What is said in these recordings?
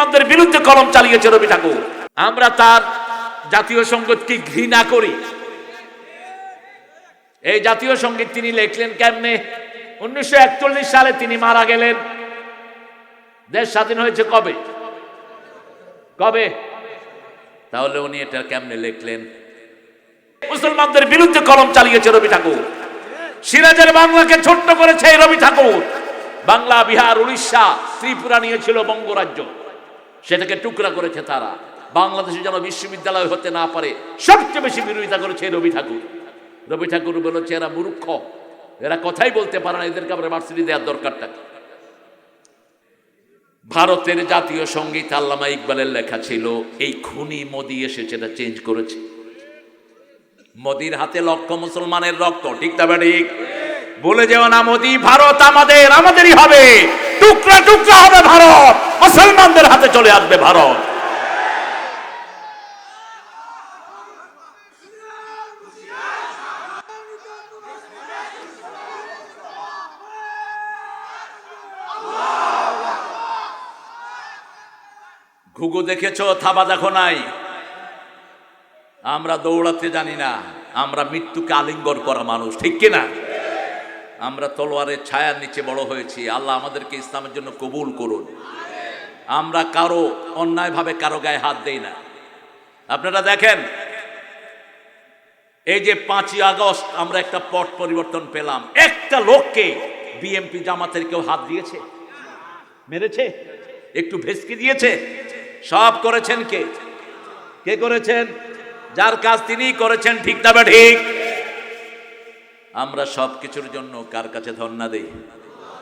মুসলমানদের বিরুদ্ধে কলম চালিয়েছে রবি ঠাকুর। আমরা তার জাতীয় সঙ্গীতকে ঘৃণা করি? এই জাতীয় সংগীত তিনি লেখলেন কেমনে? উনিশশো সালে তিনি মারা গেলেন। দেশ স্বাধীন হয়েছে কবে? কবে? তাহলে উনি এটা কেমনে লিখলেন? মুসলমানদের বিরুদ্ধে কলম চালিয়েছে রবি ঠাকুর। সিরাজের বাংলাকে ছোট্ট করেছে রবি ঠাকুর। বাংলা, বিহার, উড়িষ্যা, ত্রিপুরা নিয়েছিল বঙ্গরাজ্য। সেটাকে টুকরা করেছে তারা। বাংলাদেশে যেন বিশ্ববিদ্যালয় হতে না পারে, সবচেয়ে বেশি বিরোধিতা করেছে রবি ঠাকুর। রবি ঠাকুর বলেছে এরা মূর্খ। এরা কথাই বলতে পারে না, এদেরকে আমরা ভার্সিটি দেওয়ার দরকারটা ভারতের জাতীয় সংগীত আল্লামা ইকবালের লেখা ছিল, এই খুনি মোদি এসে সেটা চেঞ্জ করেছে। মোদির হাতে লক্ষ মুসলমানের রক্ত, ঠিক তবে ঠিক? বলে যেও না মোদি, ভারত আমাদের, আমাদেরই হবে। টুকরা টুকরা হবে ভারত। মুসলমানদের হাতে চলে আসবে ভারত। ঘুঘু দেখেছ, থাবা দেখো নাই? আমরা দৌড়াতে জানি না, আমরা মৃত্যুকে আলিঙ্গন করা মানুষ, ঠিক কিনা? আমরা তলোয়ারের ছায়ার নিচে বড় হয়েছি। আল্লাহ আমাদেরকে ইসলামের জন্য কবুল করুন। আমরা কারও অন্যায়ভাবে কারও গায়ে হাত দেই না। আপনারা দেখেন, এই যে পাঁচই আগস্ট আমরা একটা পট পরিবর্তন পেলাম। একটা লোককে বিএমপি জামাতের কেউ হাত দিয়েছে? মেরেছে? একটু ভেসকে দিয়েছে? সব করেছেন কে? কে করেছেন? যার কাজ তিনি করেছেন, ঠিক তবে ঠিক? আমরা সব কিছুর জন্য কার কাছে ধর্ণা দেই?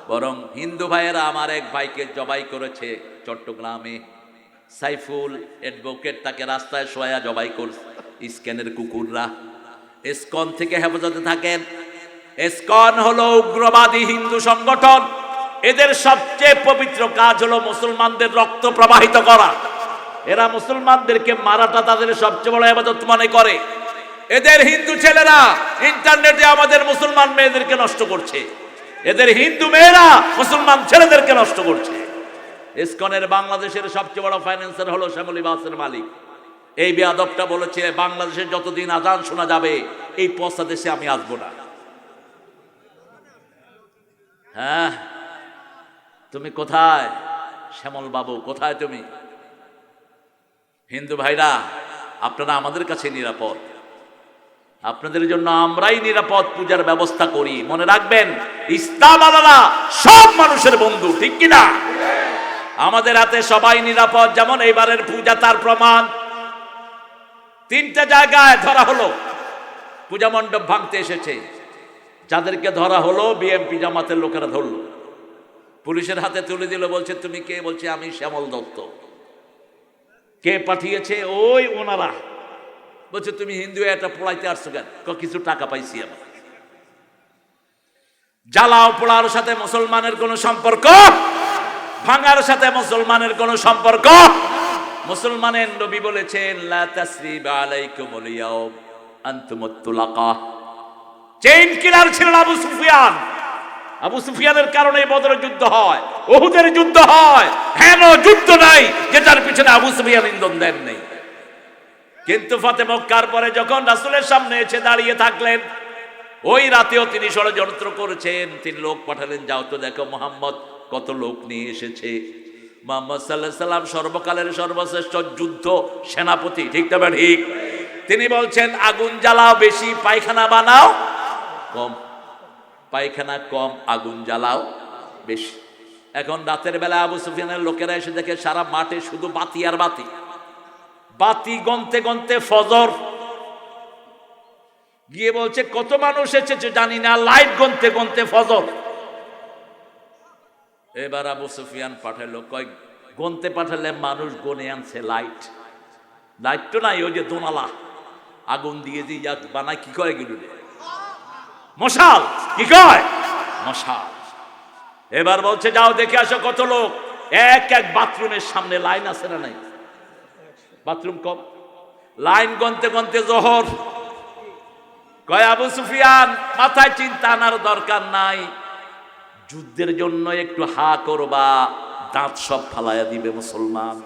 বরং হিন্দু ভাইয়েরা আমার এক ভাইকে জবাই করেছে চট্টগ্রামে। সাইফুল অ্যাডভোকেট তাকে রাস্তায় শোয়া জবাই করছে স্ক্যানের কুকুররা। এসকন থেকে হেফাজতে থাকেন। এসকন হলো উগ্রবাদী হিন্দু সংগঠন। এদের সবচেয়ে পবিত্র কাজ হলো মুসলমানদের রক্ত প্রবাহিত করা। এরা মুসলমানদেরকে মারাটা তাদের সবচেয়ে বড় আবাদত মনে করে। এদের হিন্দু ছেলেরা ইন্টারনেটে আমাদের মুসলমান মেয়েদেরকে নষ্ট করছে। এদের হিন্দু মেয়েরা মুসলমান ছেলেদেরকে নষ্ট করছে। ইসকনের বাংলাদেশের সবচেয়ে বড় ফাইন্যান্সার হলো শ্যামলী বাসের মালিক। এই বেয়াদবটা বলেছে, বাংলাদেশে যতদিন আজান শোনা যাবে, এই পচা দেশে আমি আসব না। হ্যাঁ? তুমি কোথায়? শ্যামল বাবু, কোথায় তুমি? হিন্দু ভাইরা, আপনারা আমাদের কাছে নিরাপদ। আপনাদের জন্য আমরাই নিরাপদ পূজার ব্যবস্থা করি। মনে রাখবেন, ইসলাম আলাদা, সব মানুষের বন্ধু, ঠিক কিনা? আমাদের হাতে সবাই নিরাপদ, যেমন এইবারের পূজা তার প্রমাণ। তিনটা জায়গায় ধরা হলো। পূজা মণ্ডপ ভাঙতে এসেছে। যাদেরকে ধরা হলো, বিএমপি জামাতের লোকেরা ধরলো। পুলিশের হাতে তুলে দিল, বলছে, তুমি কে? বলছে, আমি শ্যামল দত্ত। কে পাঠিয়েছে? ওই ওনারা। বলছে, তুমি হিন্দু, এটা পড়াইতে আসছো কেন? কিছু টাকা পাইছি আমার জ্বালাও, পোড়ার সাথে মুসলমানের কোনো সম্পর্ক? ভাঙার সাথে মুসলমানের কোনো সম্পর্ক? মুসলমানের নবী বলেছেন চেইন কিলার ছিলেন আবু সুফিয়ান। আবু সুফিয়ানের কারণে বদর যুদ্ধ হয় ওহুদের যুদ্ধ হয়। হেন যুদ্ধ নাই, যেটার পিছনে আবু সুফিয়ান ইন্ধন দেন নেই। কিন্তু ফাতে মক্কার পরে যখন রাসুলের সামনে এসে দাঁড়িয়ে থাকলেন, ওই রাতেও তিনি ষড়যন্ত্র করেছেন। তিনি লোক পাঠালেন, যাও তো দেখো মোহাম্মদ, কত লোক নিয়ে এসেছে। মোহাম্মদ সাল্লাহ সাল্লাম সর্বকালের সর্বশ্রেষ্ঠ যুদ্ধ সেনাপতি, ঠিক তবে ঠিক। তিনি বলছেন, আগুন জ্বালাও বেশি, পায়খানা বানাও কম। পায়খানা কম, আগুন জ্বালাও বেশি। এখন রাতের বেলা আবু সুফিয়ানের লোকেরা এসে দেখে সারা মাঠে শুধু বাতি আর বাতি। বাতি গনতে গনতে ফজর। গিয়ে বলছে, কত মানুষ এসেছে জানি না, লাইট গনতে গনতে ফজর। এবার আবু সুফিয়ান পাঠালো কয়েক গনতে পাঠালে মানুষ গনে আনছে লাইট। লাইট তো নাই, ওই যে দোনালা। আগুন দিয়ে দিয়ে যা বানায়, কি কয় গেল মশাল, কি কয়? মশাল। এবার বলছে, যাও দেখে আসো কত লোক। এক এক বাথরুমের সামনে লাইন আছে না নাই? বাথরুম কম। লাইন গনতে গনতে জহর। কয়, আবু সুফিয়ান, মাথায় চিন্তা আনার দরকার নাই। যুদ্ধের জন্য একটু হা করবা, দাঁত সব ফালাইয়া দিবে মুসলমান।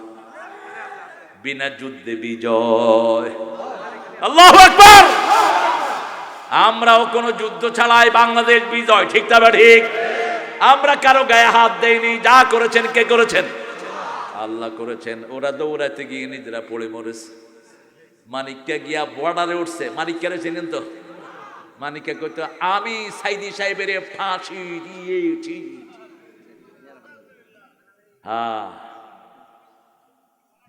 বিনা যুদ্ধে বিজয়। আল্লাহ আমরাও কোনো যুদ্ধ ছাড়াই বাংলাদেশ বিজয়, ঠিক তবে ঠিক? আমরা কারও গায়ে হাত দেইনি, যা করেছেন কে করেছেন? আল্লাহ করেছেন। ওরা দৌড়াতে গিয়ে নিজেরা পড়ে মরেছে। মানিককে গিয়া বর্ডারে উঠছে। মানিককে চিনেন তো? মানিককে কইতো, আমি সাইদি সাহেবের ফাঁসি দিয়েছি। হ্যাঁ।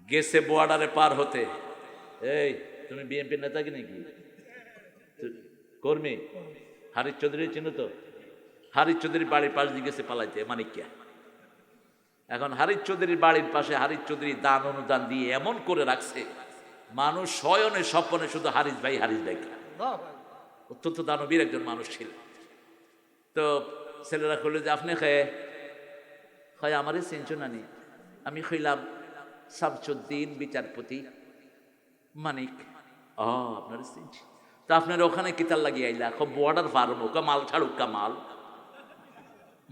গেছে বর্ডারে পার হতে। এই, তুমি বিএনপি নেতা কি নাকি? কর্মী? হারিশ চৌধুরী চিনো তো? হারিশ চৌধুরীর বাড়ির পাশ দিয়ে গেছে পালাইতে মানিকিয়া এখন হারিশ চৌধুরীর বাড়ির পাশে হারিশ চৌধুরী দান অনুদান দিয়ে এমন করে রাখছে, মানুষ শয়নে স্বপনে শুধু হারিস ভাই হারিস ভাই অত্যন্ত দানবীর একজন মানুষ ছিল। তো ছেলেরা করল যে, আপনি খেয়ে হয় আমারই চিনছো আমি হইলাম শামসুদ্দিন বিচারপতি মানিক। ও আপনার চিনছি। তা আপনার ওখানে কিতাল লাগিয়ে আইলা? খুব বর্ডার ফার্ম ওকা মাল ছাড়ুক মাল?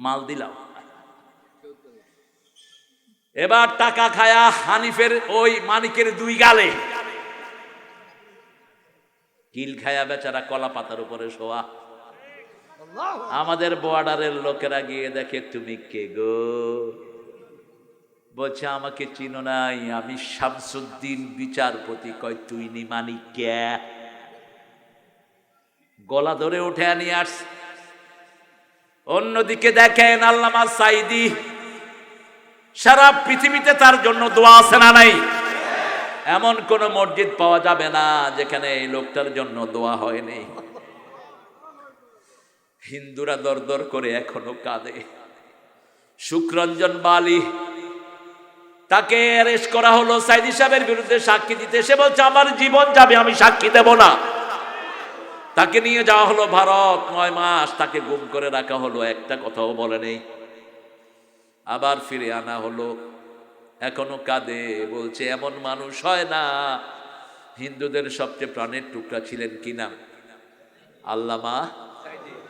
মাল দিলাম এবার টাকা খায়া হানিফের ওই মানিকের দুই গালে। কিল খায়া বেচারা কলা পাতার উপরে শোয়া। আমাদের বর্ডারের লোকেরা গিয়ে দেখে, তুমি কে গো? বলছে, আমাকে চিনো নাই, আমি শামসুদ্দিন বিচারপতি। কয়, তুই নি মানিক কে গলা ধরে উঠে নিয়ে আস। অন্যদিকে দেখেন আল্লামা সাইদি সারা পৃথিবীতে তার জন্য দোয়া আছে না নাই? এমন কোন মসজিদ পাওয়া যাবে না যেখানে এই লোকটার জন্য দোয়া হয়নি। হিন্দুরা দর দর করে এখনও কাঁদে। সুখরঞ্জন বালি, তাকে অ্যারেস্ট করা হলো। সাইদি সাহেবের বিরুদ্ধে সাক্ষী দিতে। সে বলছে, আমার জীবন যাবে, আমি সাক্ষী দেব না। তাকে নিয়ে যাওয়া হলো ভারত, নয় মাস তাকে গুম করে রাখা হলো। একটা কথাও বলে নেই। আবার ফিরে আনা হলো। এখনও কাঁদে, বলছে, এমন মানুষ হয় না। হিন্দুদের সবচেয়ে প্রাণের টুকরা ছিলেন কি নাম আল্লামা,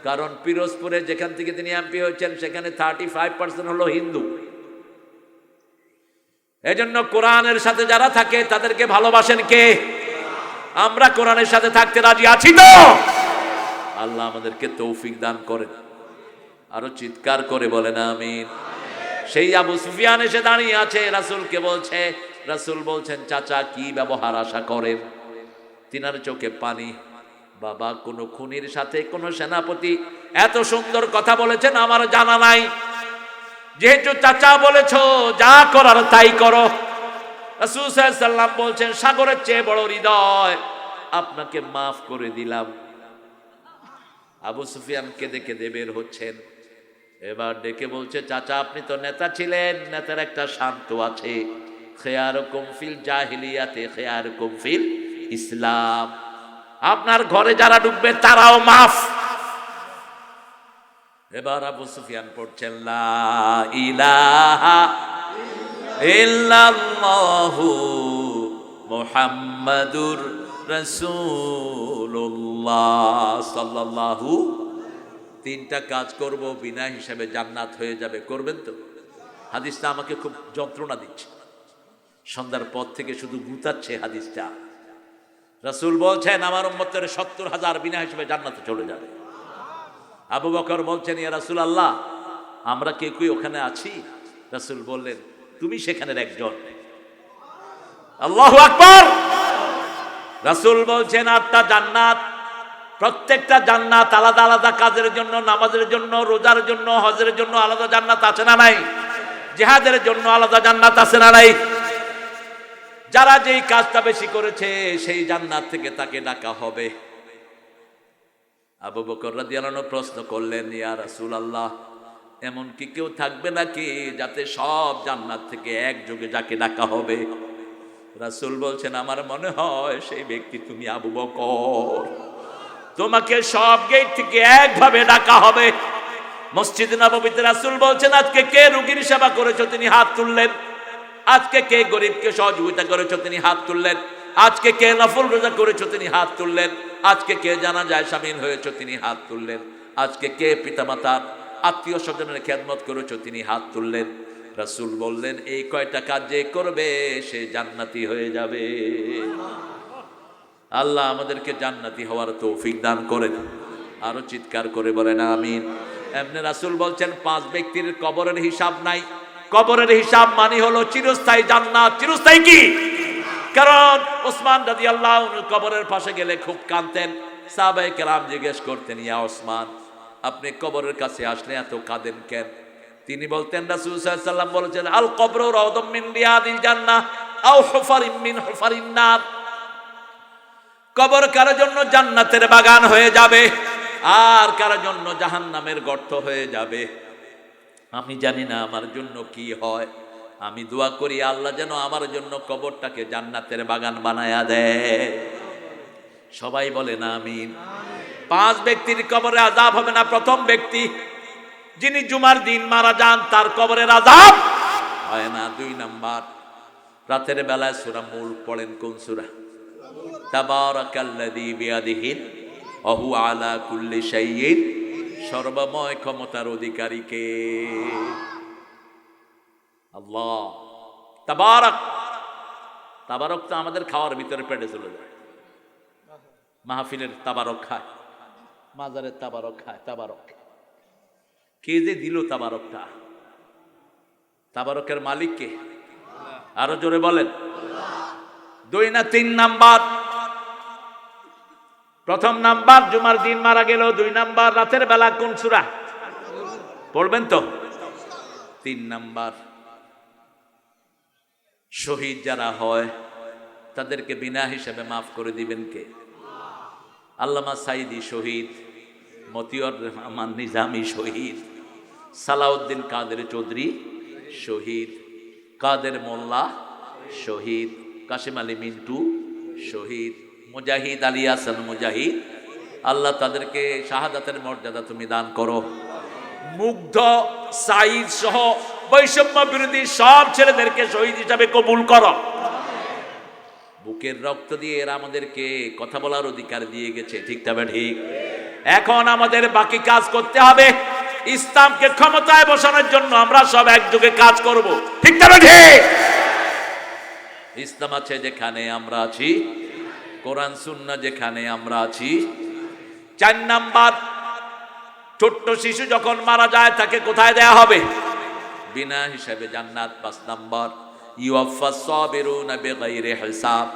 কারণ পিরোজপুরে যেখান থেকে তিনি এমপি হয়েছেন, সেখানে থার্টি ফাইভ পার্সেন্ট হলো হিন্দু। এজন্য কোরআনের সাথে যারা থাকে, তাদেরকে ভালোবাসেন কে? আমরা কোরআনের সাথে থাকতে রাজি আছি তো? আল্লাহ আমাদেরকে তৌফিক দান করেন। আরও চিৎকার করে বলেন, আমিন। সেই আবু সুফিয়ান এসে দাঁড়িয়ে আছে, রাসূলকে বলছে, রাসুল বলছেন, চাচা, কি ব্যবহার আশা করেন? তিনার চোখে পানি। বাবা, কোনো খুনির সাথে কোনো সেনাপতি এত সুন্দর কথা বলেছেন আমার জানা নাই। যেহেতু চাচা বলেছ, যা করার তাই করো। সাল্লাম বলছেন, সাগরের চেয়ে বড় হৃদয়, আপনাকে মাফ করে দিলাম। আবু সুফিয়ান কেঁদে কেঁদে বের হচ্ছেন। এবার ডেকে বলছে, চাচা, আপনি তো নেতা ছিলেন, নেতার একটা শান্ত আছে। খেয়ার কমফিল জাহিলিয়াতে খেয়ার কমফিল ইসলাম। আপনার ঘরে যারা ঢুকবে, তারাও মাফ। এবার আবু সুফিয়ান পড়ছেন, লা ইলাহা ইল্লাল্লাহু মুহাম্মাদুর রাসূলুল্লাহ সাল্লাল্লাহু তিনটা কাজ করব, বিনা হিসাবে জান্নাত হয়ে যাবে। করবেন তো? হাদিসটা আমাকে খুব যন্ত্রণা দিচ্ছে। সন্ধ্যার পর থেকে শুধু গুতাচ্ছে হাদিসটা। রাসূল বলছেন, আমার উম্মতের সত্তর হাজার বিনা হিসাবে জান্নাতে চলে যাবে। আবু বকর বলছেন, ইয়া রাসূল আল্লাহ আমরা কে কেউ ওখানে আছি? রাসুল বললেন, তুমি সেখানের একজন। আল্লাহু আকবার! রাসূল বলছেন আটটা জান্নাত প্রত্যেকটা জান্নাত আলাদা আলাদা কাজের জন্য, নামাজের জন্য, রোজার জন্য, হজের জন্য আলাদা জান্নাত আছে না নাই? জেহাদের জন্য আলাদা জান্নাত আছে না নাই? যারা যেই কাজটা বেশি করেছে, সেই জান্নাত থেকে তাকে ডাকা হবে। আবু বকর রাদিয়াল্লাহু প্রশ্ন করলেন, ইয়া রাসূলুল্লাহ, এমন কি কেউ থাকবে নাকি যাতে সব জান্নাত থেকে একযোগে যাকে ডাকা হবে? রাসুল বলছেন, আমার মনে হয় সেই ব্যক্তি তুমি আবু বকর। তোমাকে সব গেট থেকে একভাবে ডাকা হবে। মসজিদ নববীতে রাসূল বলছেন, আজকে কে রোগীর সেবা করেছ? তিনি হাত তুললেন। আজকে কে গরিবকে সহযোগিতা করেছ? তিনি হাত তুললেন। আজকে কে নফল রোজা করেছ? তিনি হাত তুললেন। আজকে কে জানা যায় সামিল হয়েছো? তিনি হাত তুললেন। আজকে কে পিতামাতার আত্মীয় স্বজনের খেদমত করেছ? তিনি হাত তুললেন। রাসূল বললেন, এই কয়টা কাজ যে করবে, সে জান্নাতি হয়ে যাবে। আল্লাহ আমাদেরকে জান্নাতি হওয়ার তৌফিক দান করেন। আরও চিৎকার করে বলেন, আমিন। এমনি রাসূল বলছেন, পাঁচ ব্যক্তির কবরের হিসাব নাই। কবরের হিসাব মানে হলো চিরস্থায়ী জান্নাত। চিরস্থায়ী কি? কারণ ওসমান রাজি আল্লাহ কবরের পাশে গেলে খুব কাঁদতেন। সাহাবাই কেরাম জিজ্ঞেস করতেন, ইয়া ওসমান, আপনি কবরের কাছে আসলে এত কাঁদেন কেন? তিনি বলতেন, রাসূল সাল্লাম বলেছেন, আল কবর রাউদাম মিন রিয়াদিল জান্নাহ, আও হুফারিম কবর কারোর জন্য জান্নাতের বাগান হয়ে যাবে, আর কারোর জন্য জাহান্নামের গর্ত হয়ে যাবে। আমি জানি না আমার জন্য কি হয়। আমি দোয়া করি, আল্লাহ যেন আমার জন্য কবরটাকে জান্নাতের বাগান বানায়া দেয়। সবাই বলে না আমিন। পাঁচ ব্যক্তির কবরে আজাব হবে না প্রথম ব্যক্তি। যিনি জুমার দিন মারা যান, তার কবরের আজাব হয় না। দুই নাম্বার, রাতের বেলায় সুরা মূল পড়েন কোন সুরা? তাবারাকাল্লাযী বিয়াদিহি অহু আলা কুল্লি সর্বময় ক্ষমতার অধিকারীকে। আল্লাহ, তাবারাক, তাবারক তো আমাদের খাওয়ার ভিতরে পেটে চলে যায়। মাহফিলের তাবারক খায়, মাজারের তাবারক খায়, তাবারক। কে যে দিল তাবারকটা? তাবারকের মালিক কে আরও জোরে বলেন। দুই না তিন নাম্বার। প্রথম নাম্বার, জুমার দিন মারা গেল, দুই নাম্বার, রাতের বেলা কোন সুরা? পড়বেন তো? তিন নাম্বার। শহীদ যারা হয়, তাদেরকে বিনা হিসাবে মাফ করে দিবেন কে? আল্লামা সাইদি শহীদ, মতিউর রহমান নিজামি শহীদ, সালাউদ্দিন কাদের চৌধুরী শহীদ, কাদের মোল্লা শহীদ কাশিম আলী মিন্টু, শহীদ মুজাহিদ আলী হাসান মুজাহিদ। আল্লাহ তাদেরকে শাহাদাতের মর্যাদা তুমি দান করো। মুগ্ধ সাইদ সহ বৈষম্য বিরোধী সব ছেলেদেরকে শহীদ হিসাবে কবুল করো। বুকের রক্ত দিয়ে এরা আমাদেরকে কথা বলার অধিকার দিয়ে গেছে, ঠিক তবে ঠিক। এখন আমাদের বাকি কাজ করতে হবে। ইসলামকে ক্ষমতায় বসানোর জন্য আমরা সব একযোগে কাজ করব, ঠিক তবে ঠিক। ইসলাম আছে যেখানে আমরা আছি, কোরআন সুন্না যেখানে আমরা আছি। চার নাম্বার, ছোট্ট শিশু যখন মারা যায়, তাকে কোথায় দেয়া হবে? বিনা হিসাবে জান্নাত। পাঁচ নাম্বার হিসাব।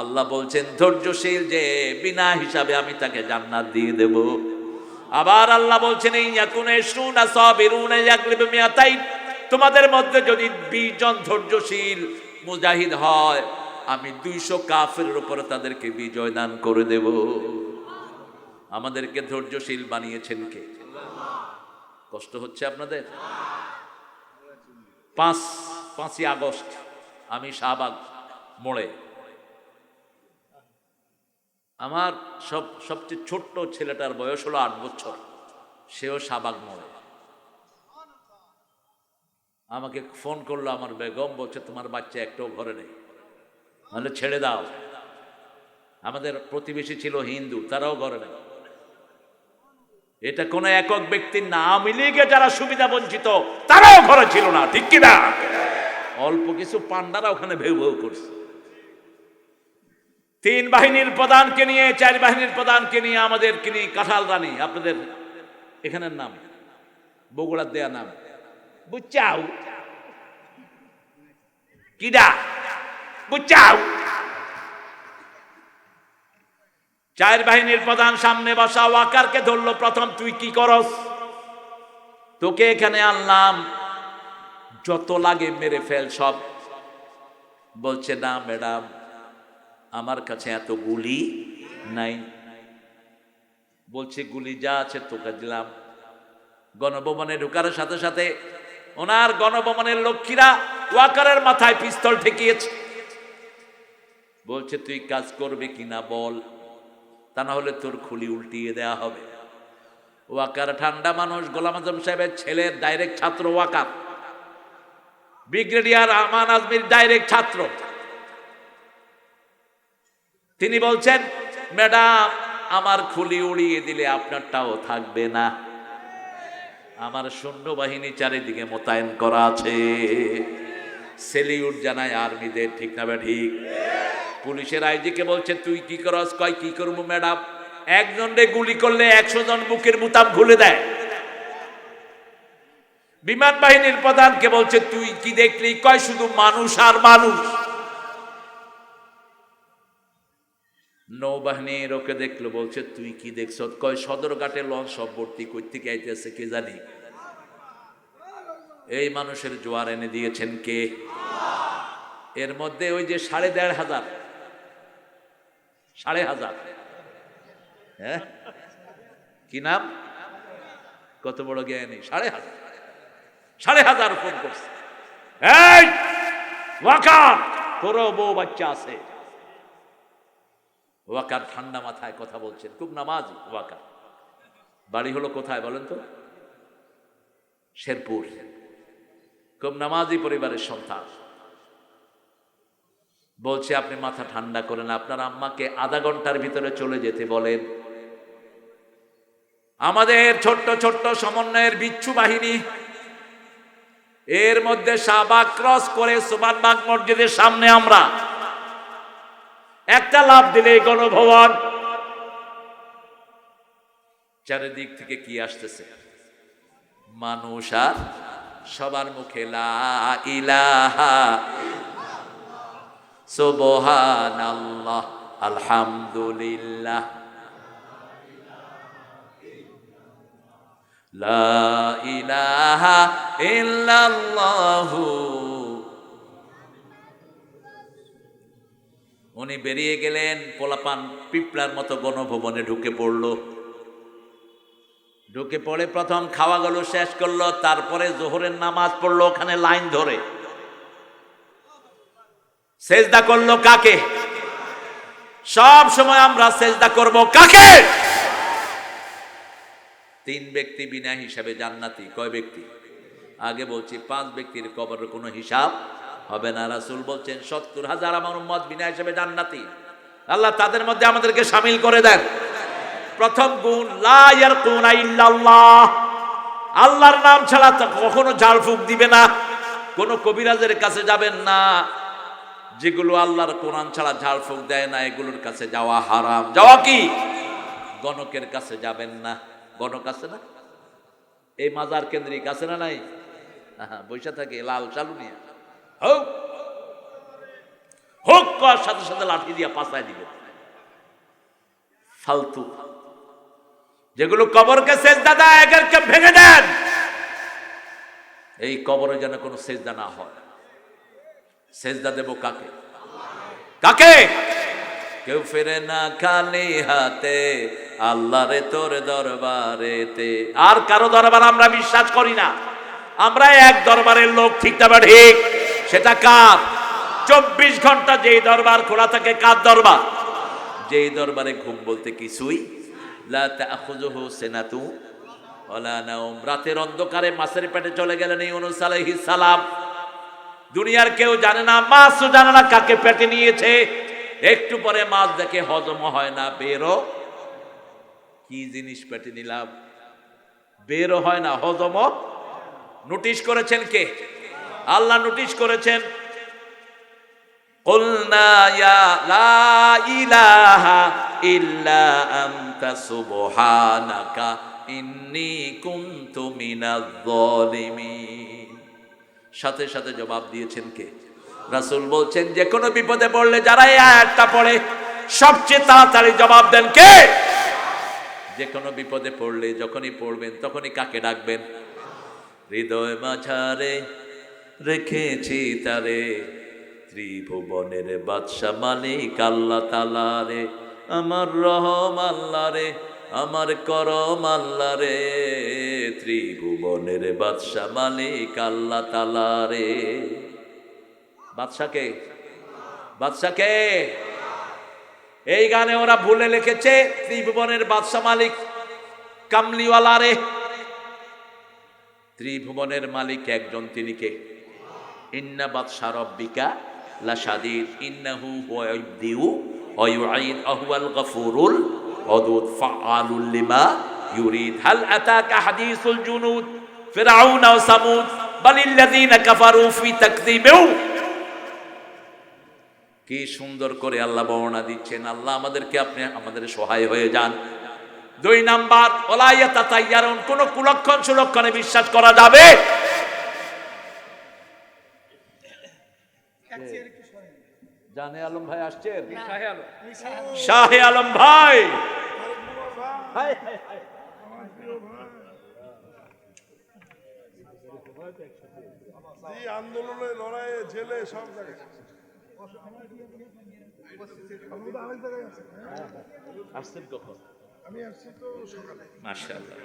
আল্লাহ বলছেন, ধৈর্যশীল যে বিনা হিসাবে আমি তাকে জান্নাত দিয়ে দেব। আবার আল্লাহ বলছেন, এই ইয়াকুনে শুনা সাবিরুনা ইয়াগলিবু মিয়াতাইন। তোমাদের মধ্যে যদি 20 জন ধৈর্যশীল মুজাহিদ হয়, আমি দুইশো কাফের উপরে তাদেরকে বিজয় দান করে দেব। আমাদেরকে ধৈর্যশীল বানিয়েছেন কে? কষ্ট হচ্ছে আপনাদের? পাঁচ, পাঁচই আগস্ট, আমি শাহবাগ মোড়ে। আমার সব, সবচেয়ে ছোট্ট ছেলেটার বয়স হলো আট বছর, সেও শাহবাগ মোড়ে। আমাকে ফোন করল, আমার বেগম বলছে, তোমার বাচ্চা একটাও ঘরে নেই। নাহলে ছেড়ে দাও। আমাদের প্রতিবেশী ছিল হিন্দু, তারাও ঘরে নেই। এটা কোনো একক ব্যক্তির না, আওয়ামী লীগে যারা সুবিধা বঞ্চিত, তারাও ঘরে ছিল না, ঠিক কিনা অল্প কিছু পান্ডারা ওখানে ভেউ ভেউ করছে। তিন বাহিনীর প্রধানকে নিয়ে, চার বাহিনীর প্রধানকে নিয়ে আমাদের কিনি কাঁঠাল রানী, আপনাদের এখানের নাম, বগুড়ার দেয়া নাম। বুচাও কিডা বুচাও চার বাহিনীর প্রধান সামনে বসা ওয়াকারকে ধরলো, প্রথম তুই কি করস? তোকে এখানে আনলাম। যত লাগে মেরে ফেল সব। বলছে, না, ম্যাডাম, আমার কাছে এত গুলি নাই। বলছে, গুলি যা আছে তোকে দিলাম। গণভবনে ঢুকার সাথে সাথে ওনার গণভবনের লক্ষ্মীরা ওয়াকারের মাথায় পিস্তল ঠেকিয়েছে। বলছে, তুই কাজ করবে কিনা বল, তা না হলে তোর খুলি উল্টিয়ে দেয়া হবে। ওয়াকার ঠান্ডা মানুষ, গোলাম আজম সাহেবের ছেলের ডাইরেক্ট ছাত্র ওয়াকার। ব্রিগেডিয়ার আমান আজমির ডাইরেক্ট ছাত্র। তিনি বলছেন, ম্যাডাম, আমার খুলি উড়িয়ে দিলে আপনারটাও থাকবে না। আমার সৈন্যবাহিনী চারিদিকে মোতায়েন করা আছে। সেলিউট জানায় আর্মিদের, ঠিক না ঠিক? পুলিশের আইজিকে বলছে, তুই কি করস? কয়, কি করব ম্যাডাম? একজন রে গুলি করলে একশো জন বুকের বুতাম খুলে দেয়। বিমান বাহিনীর প্রধানকে বলছে, তুই কি দেখলি? কয়, শুধু মানুষ আর মানুষ। নৌবাহিনীর ওকে দেখল, বলছে, তুই কি দেখছ? কয়, সদরঘাটে লঞ্চ সব ভর্তি থেকে আইতেছে, কে জানি? এই মানুষের জোয়ার এনে দিয়েছেন কে? এর মধ্যে ওই যে সাড়ে দেড় হাজার, সাড়ে হাজার। হ্যাঁ? কি নাম? কত বড় জ্ঞানী, সাড়ে হাজার। সাড়ে হাজার ফোন করছে। এই, ওয়াকার বউ বাচ্চা আছে। ওয়াকার, ঠান্ডা মাথায় কথা বলছেন। খুব নামাজি ওয়াকার। বাড়ি হলো কোথায় বলেন তো? শেরপুর। খুব নামাজি পরিবারের সন্তান। বলছে, আপনি মাথা ঠান্ডা করেন আপনার আম্মাকে আধা ঘণ্টার ভিতরে চলে যেতে বলেন। আমাদের ছোট্ট ছোট্ট সমন্বয়ের বিচ্ছু বাহিনী, এর মধ্যে শাহবাগ ক্রস করে সুবানবাগ মসজিদের সামনে আমরা একটা লাভ দিলে গণভবন। চারিদিক থেকে কি আসতেছে? মানুষ আর সবার মুখে লা আলহামদুলিল্লাহ। লা ইলাহা ইল্লাল্লাহু উনি বেরিয়ে গেলেন, পোলাপান পিপলার মতো গণভবনে ঢুকে পড়ল। ঢুকে পড়ে প্রথম খাওয়া গেল শেষ করল, তারপরে জোহরের নামাজ পড়ল ওখানে লাইন ধরে। সেজদা করল কাকে? সব সময় আমরা সেজদা করব কাকে? তিন ব্যক্তি বিনা হিসাবে জান্নাতি। কয় ব্যক্তি? আগে বলছি, পাঁচ ব্যক্তির কবরের কোনো হিসাব হবে না, রাসুল বলছেন, সত্তর হাজার আমার উম্মত বিনা হিসেবে জান্নাতি। আল্লাহ তাদের মধ্যে আমাদেরকে সামিল করে দেন। প্রথম গুণ লায়ার কোন ইল্লাল্লাহ। আল্লাহর নাম ছাড়া তো কখনো ঝাড়ফুঁক দিবে না। কোনো কবিরাজের কাছে যাবেন না। যেগুলো আল্লাহর কোরআন ছাড়া ঝাড়ফুঁক দেয় না, এগুলোর কাছে যাওয়া হারাম। যাওয়া কি? গণকের কাছে যাবেন না। গণক আছে না? এই মাজার কেন্দ্রিক আছে না নাই? বৈশা থাকে, লাল চালু নিয়ে। হোক। হোক কর সাথে সাথে লাঠি দিয়া পাশায় দিবে। ফালতু। যেগুলো কবরকে সেজদা দেয়, এদেরকে ভেঙে দেন। এই কবরে যেন কোনো সেজদা না হয়। সেজদা দেব কাকে? কাকে? কেউ ফেরে না খালি হাতে আল্লাহ রে তোর দরবারেতে। আর কারও দরবার আমরা বিশ্বাস করি না। আমরা এক দরবারের লোক, ঠিক না বা ঠিক? সেটা কার? চব্বিশ ঘণ্টা যেই দরবার খোলা থাকে, কার দরবার? যেই দরবারে ঘুম বলতে কিছুই তাখুযুহু সিনাতু রাতের অন্ধকারে মাছের পেটে চলে গেলেন ইউনূস আলাইহিস সালাম। দুনিয়ার কেউ জানে না মাছও জানে না কাকে পেটে নিয়েছে। একটু পরে মাছ দেখে হজম হয় না, বেরো। কি জিনিস পেটে নিলাম? বেরো হয় না হজম নোটিশ করেছেন কে? আল্লাহ নোটিশ করেছেন সাথে সাথে জবাব দিয়েছেন কে? রাসুল বলছেন, যে কোনো বিপদে পড়লে যারা একটা পড়ে, সবচেয়ে তাড়াতাড়ি জবাব দেন কে? যে কোনো বিপদে পড়লে যখনই পড়বেন, তখনই কাকে ডাকবেন? হৃদয় মাঝারে রেখেছি তারে। ত্রিভুবনের বাদশা মালিক আল্লাহ তালারে আমার রহম আল্লাহ রে, আমার করম আল্লাহ রে। ত্রিভুবনের বাদশা মালিক আল্লাহ তালারে বাদশাকে বাদশাকে এই গানে ওরা ভুলে লিখেছে, ত্রিভুবনের বাদশা মালিক কামলিওয়ালা রে। ত্রিভুবনের মালিক একজন, তিনি কে? ইন্না বাদশা রব্বিকা লাশাদিদ। ইন্নাহু হুয়া ইবদিউ ওয়া ইউঈদ। আহুয়াল গফুরুল ওয়াদুদ ফাআলুল লিমা ইউরিদ। হাল আতাকা হাদিসুল জুনুদ? ফিরআউন ও সামুদ? কাফারু ফি তাকযিবিউ। কি সুন্দর করে আল্লাহ বর্ণনা দিচ্ছেন। আল্লাহ আমাদেরকে আপনি আমাদের সহায় হয়ে যান। দুই নাম্বার তাইয়ারুন কোন কুলক্ষণ সুলক্ষণে বিশ্বাস করা যাবে জানে আলম ভাই আসছেন শাহে আলম। ভাই! এই আন্দোলনে লড়াইয়ে জেলে সব জায়গায়। আপনি তো আরেক জায়গায় আছেন। আসছেন কখন? আমি আসছি তো সকালে। মাশাআল্লাহ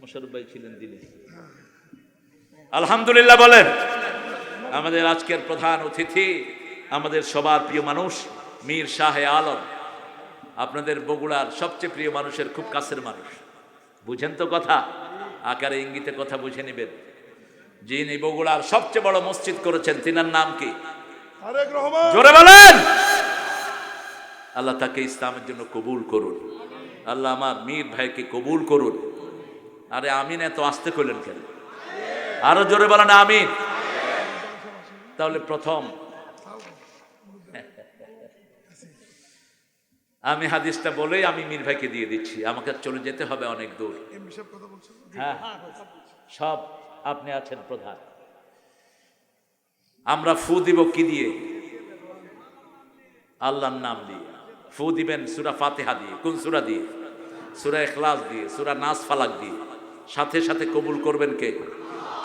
মোশারফ ভাই ছিলেন দিনে। আলহামদুলিল্লাহ বলেন। আমাদের আজকের প্রধান অতিথি আমাদের সবার প্রিয় মানুষ মীর শাহে আলম। আপনাদের বগুড়ার সবচেয়ে প্রিয় মানুষের খুব কাছের মানুষ। বুঝেন তো কথা? আকারে ইঙ্গিতে কথা বুঝে নেবেন। যিনি বগুড়ার সবচেয়ে বড় মসজিদ করেছেন তিনার নাম কি? রহমান। জোরে বলেন! আল্লাহ তাকে ইসলামের জন্য কবুল করুন। আল্লাহ আমার মীর ভাইকে কবুল করুন। আরে আমিন এত আসতে করলেন কেন? আরও জোরে বলেন আমিন। তাহলে প্রথম। আমি হাদিসটা বলেই আমি মীর ভাইকে দিয়ে দিচ্ছি। আমাকে চলে যেতে হবে অনেক দূর। হ্যাঁ সব আপনি আছেন প্রধান। আমরা ফু দিব কি দিয়ে? আল্লাহর নাম দিয়ে। ফু দিবেন সুরা ফাতেহা দিয়ে। কোন সুরা দিয়ে? সুরা এখলাস দিয়ে, সুরা নাস ফালাক দিয়ে। সাথে সাথে কবুল করবেন কে?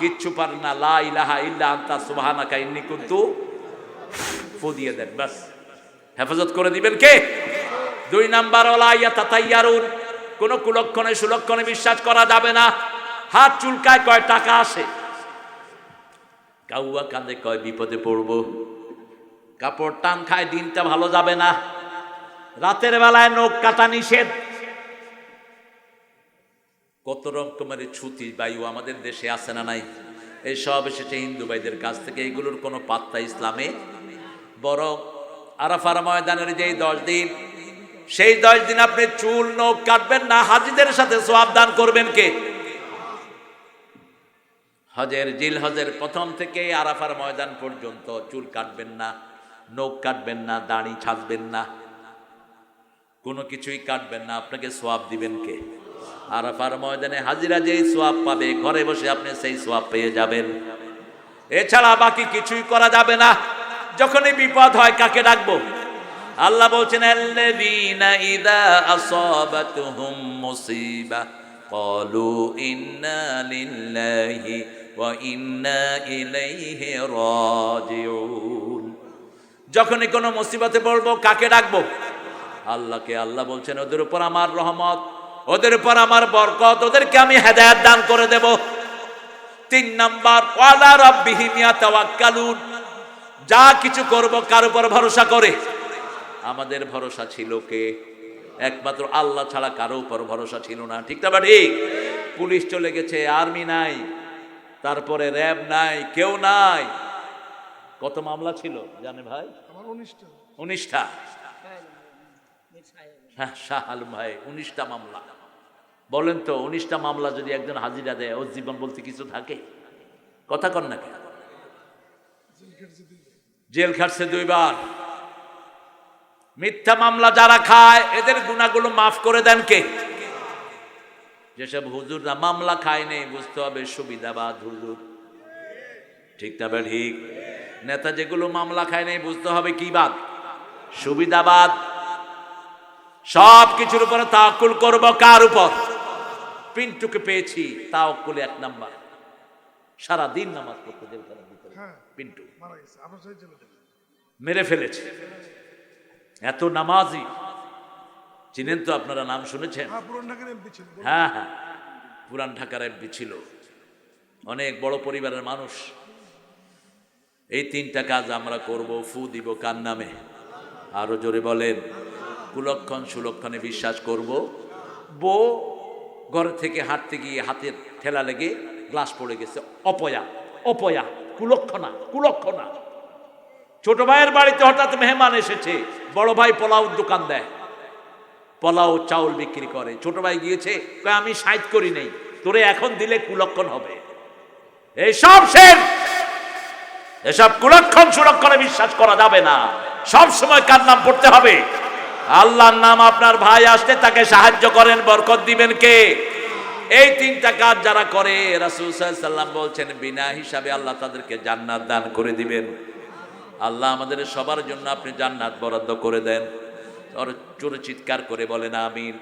কিচ্ছু পারেন না, লা ইলাহা ইল্লা আন্তা, সুবহানাকা ইন্নী কুনতু ফু দিয়ে দেন বাস হেফাজত করে দিবেন কে? দুই নাম্বার ওলা ইয়া তাতাইয়ারুন। কোন কুলক্ষণে সুলক্ষণে বিশ্বাস করা যাবে না। হাত চুলকায় কয় টাকা আসে? কাউয়া কাঁদে কয়, বিপদে পড়ব। কাপড় টান খায়, দিনটা ভালো যাবে না। রাতের বেলায় নখ কাটা নিষেধ। কত রকমের ছুতি বায়ু আমাদের দেশে আছে না নাই? এই সব এসেছে হিন্দু ভাইদের কাছ থেকে, এগুলোর কোনো পাত্তা ইসলামে? বড় আরাফার ময়দানের যেই দশ দিন, সেই দশ দিন আপনি চুল, নখ কাটবেন না, হাজিদের সাথে সোয়াব দান করবেন কে? হজের জিল হজের প্রথম থেকে আরাফার ময়দান পর্যন্ত চুল কাটবেন না, নখ কাটবেন না, দাড়ি ছাঁচবেন না। কোনো কিছুই কাটবেন না, আপনাকে সোয়াব দিবেন কে? আরাফার ময়দানে হাজিরা যেই সোয়াব পাবে, ঘরে বসে আপনি সেই সোয়াব পেয়ে যাবেন। এছাড়া বাকি কিছুই করা যাবে না। যখনই বিপদ হয়, কাকে ডাকবো? আল্লাহ বলছেন, আল্লাযীনা ইযা আসাবাতুহুম মুসিবা, ক্বালু ইন্না লিল্লাহি ওয়া ইন্না ইলাইহি রাজিউন। যখনই কোনো মুসিবতে পড়ব, কাকে ডাকবো? আল্লাহকে। আল্লাহ বলছেন, ওদের উপর আমার রহমত ওদের উপর আমার বরকত ওদেরকে আমি হেদায়েত দান করে দেব। তিন নাম্বার ওয়ালা রাব্বিহিম ইয়াতাওয়াক্কালুন যা কিছু করব কার উপর ভরসা করে? আমাদের ভরসা ছিল কে? একমাত্র আল্লাহ ছাড়া কারও উপর ভরসা ছিল না। ঠিক না ঠিক? পুলিশ চলে গেছে আর্মি নাই তারপরে র্যাব নাই কেউ নাই। কত মামলা ছিল জানে ভাই? আমার উনিশটা। উনিশটা হ্যাঁ শাহ আলম ভাই, উনিশটা মামলা। বলেন তো, উনিশটা মামলা যদি একজন হাজিরা দেয়, ওর জীবন বলতে কিছু থাকে? কথা কর না কেন? জেল খাটছে দুইবার। মিথ্যা মামলা যারা খায়, এদের গুণাগুলো মাফ করে দেন কে? যেসব হুজুররা মামলা খায় নেই, বুঝতে হবে সুবিধাবাদ হুজুর। ঠিক না ঠিক? নেতা যেগুলো মামলা খায় নেই, বুঝতে হবে কি বাদ? সুবিধাবাদ। সব কিছুর উপরে তাকুল করব কার উপর? পিন্টুকে পেয়েছি তাওকুল এক নাম্বার। সারা দিন নামাজ পড়তে জেলখানার ভিতরে। হ্যাঁ পিন্টু। মারা ফেলেছে। এত নামাজি। চিনেন তো আপনারা নাম শুনেছেন? হ্যাঁ হ্যাঁ হ্যাঁ। পুরান ঢাকার এমপি ছিল। অনেক বড় পরিবারের মানুষ। এই তিনটা কাজ আমরা করব ফু দিব কার নামে? আরও জোরে বলেন। কুলক্ষণ সুলক্ষণে বিশ্বাস করব। বউ ঘর থেকে হাঁটতে গিয়ে হাতের ঠেলা লেগে গ্লাস পড়ে গেছে। অপয়া অপয়া, কুলক্ষণা কুলক্ষণা। ছোট ভাইয়ের বাড়িতে হঠাৎ মেহমান এসেছে। বড় ভাই পোলাও দোকান দেয়। পোলাও, চাউল বিক্রি করে। ছোট ভাই গিয়েছে আমি সাইজ করি নেই। তোরে এখন দিলে কুলক্ষণ হবে। এই সব শের! এসব কুলক্ষণ সুরক্ষণে বিশ্বাস করা যাবে না। সব সময় কার নাম পড়তে হবে? আল্লাহর নাম আপনার ভাই আসতে তাকে সাহায্য করেন, বরকত দিবেন কে? এই তিনটা কাজ যারা করে, রাসূল সাল্লাম বলছেন, বিনা হিসাবে আল্লাহ তাদেরকে জান্নাত দান করে দিবেন। আল্লাহ আমাদের সবার জন্য আপনি জান্নাত বরাদ্দ করে দেন। ওর চোর চিৎকার করে বলেন, আমিন।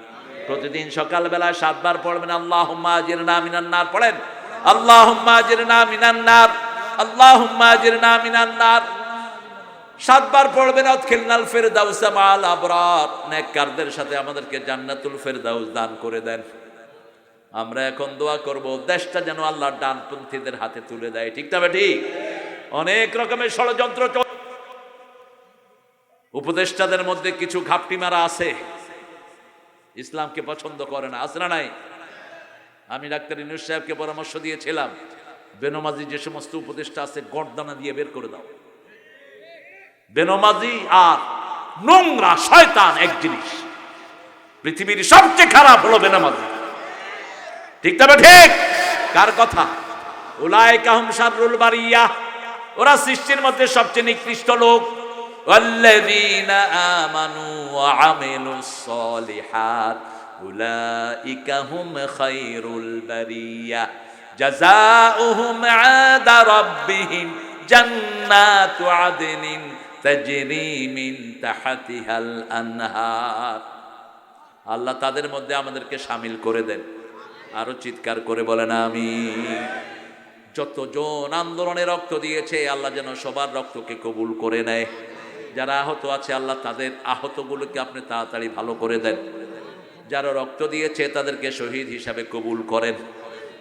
প্রতিদিন সকালবেলা সাতবার পড়বেন আল্লাহ আজির নামিনান্নার পড়েন। আল্লাহ আজির নামিনান্নার আল্লাহ আজির নামিনান্নার সাতবার পড়বেন অতখিলনাল ফেরদাউসা মাল আবরার। নেককারদের সাথে আমাদেরকে জান্নাতুল ফেরদাউস দান করে দেন। আমরা এখন দোয়া করব, দেশটা যেন আল্লাহর ডানপন্থীদের হাতে তুলে দেয়। ঠিক তবে ঠিক অনেক রকমের ষড়যন্ত্র উপদেষ্টাদের মধ্যে কিছু ঘাপটি মারা আছে। ইসলামকে পছন্দ করে না, আছে না নাই? আমি ডাক্তার ইনুস সাহেবকে পরামর্শ দিয়েছিলাম, বেনমাজি যে সমস্ত উপদেষ্টা আছে গড়দানা দিয়ে বের করে দাও। বেনমাজি আর নোংরা শয়তান এক জিনিস পৃথিবীর সবচেয়ে খারাপ হলো বেনমাজি ঠিক তবে ঠিক কার কথা উলায় কাহুম শাররুল বারিয়া ওরা সৃষ্টির মধ্যে সবচেয়ে নিকৃষ্ট লোক والذين آمنوا وعملوا الصالحات أولئك هم خير البرية جزاؤهم عند ربهم جنات عدن তাজরি মিন তাহাতিহাল আনহার। আল্লাহ তাদের মধ্যে আমাদেরকে সামিল করে দেন। আরও চিৎকার করে বলেন আমি যতজন আন্দোলনে রক্ত দিয়েছে, আল্লাহ যেন সবার রক্তকে কবুল করে নেয়। যারা আহত আছে, আল্লাহ তাদের আহতগুলোকে আপনি তাড়াতাড়ি ভালো করে দেন। যারা রক্ত দিয়েছে, তাদেরকে শহীদ হিসাবে কবুল করেন।